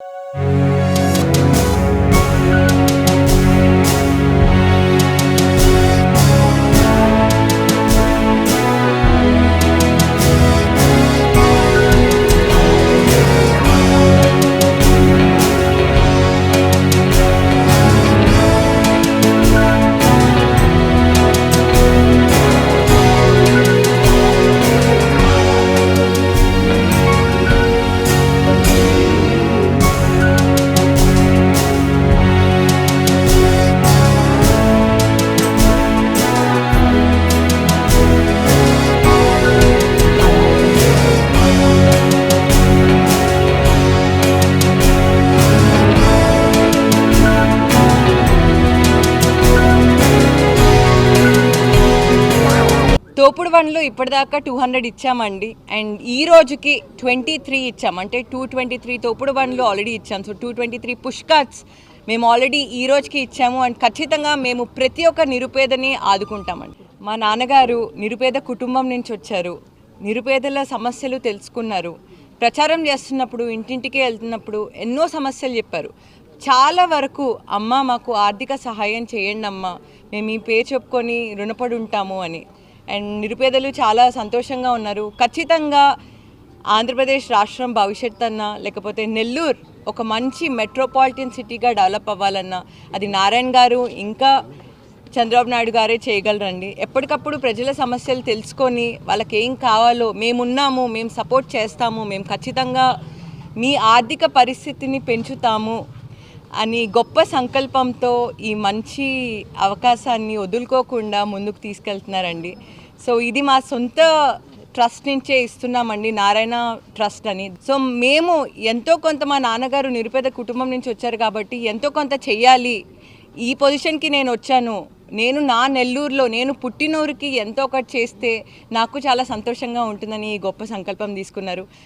Música తోపుడు వన్లో ఇప్పటిదాకా టూ హండ్రెడ్ ఇచ్చామండి. అండ్ ఈ రోజుకి ట్వంటీ త్రీ ఇచ్చాం. అంటే టూ ట్వంటీ త్రీ తోపుడు వన్లు ఆల్రెడీ ఇచ్చాం. సో టూ ట్వంటీ త్రీ పుష్కట్స్ మేము ఆల్రెడీ ఈ రోజుకి ఇచ్చాము. అండ్ ఖచ్చితంగా మేము ప్రతి ఒక్క నిరుపేదని ఆదుకుంటామండి. మా నాన్నగారు నిరుపేద కుటుంబం నుంచి వచ్చారు. నిరుపేదల సమస్యలు తెలుసుకున్నారు. ప్రచారం చేస్తున్నప్పుడు ఇంటింటికి వెళ్తున్నప్పుడు ఎన్నో సమస్యలు చెప్పారు. చాలా వరకు అమ్మ మాకు ఆర్థిక సహాయం చేయండి అమ్మ మేము ఈ పేరు చెప్పుకొని రుణపడి ఉంటాము అని. అండ్ నిరుపేదలు చాలా సంతోషంగా ఉన్నారు. ఖచ్చితంగా ఆంధ్రప్రదేశ్ రాష్ట్రం భవిష్యత్ అన్నా లేకపోతే నెల్లూరు ఒక మంచి మెట్రోపాలిటన్ సిటీగా డెవలప్ అవ్వాలన్నా అది నారాయణ గారు ఇంకా చంద్రబాబు నాయుడు గారే చేయగలరండి. ఎప్పటికప్పుడు ప్రజల సమస్యలు తెలుసుకొని వాళ్ళకి ఏం కావాలో మేమున్నాము మేము సపోర్ట్ చేస్తాము మేము ఖచ్చితంగా మీ ఆర్థిక పరిస్థితిని పెంచుతాము అని గొప్ప సంకల్పంతో ఈ మంచి అవకాశాన్ని వదులుకోకుండా ముందుకు తీసుకెళ్తున్నారండి. సో ఇది మా సొంత ట్రస్ట్ నుంచే ఇస్తున్నామండి నారాయణ ట్రస్ట్ అని. సో మేము ఎంతో కొంత మా నాన్నగారు నిరుపేద కుటుంబం నుంచి వచ్చారు కాబట్టి ఎంతో కొంత చెయ్యాలి. ఈ పొజిషన్కి నేను వచ్చాను. నేను నా నెల్లూరులో నేను పుట్టినూరుకి ఎంతో ఒకటి చేస్తే నాకు చాలా సంతోషంగా ఉంటుందని ఈ గొప్ప సంకల్పం తీసుకున్నారు.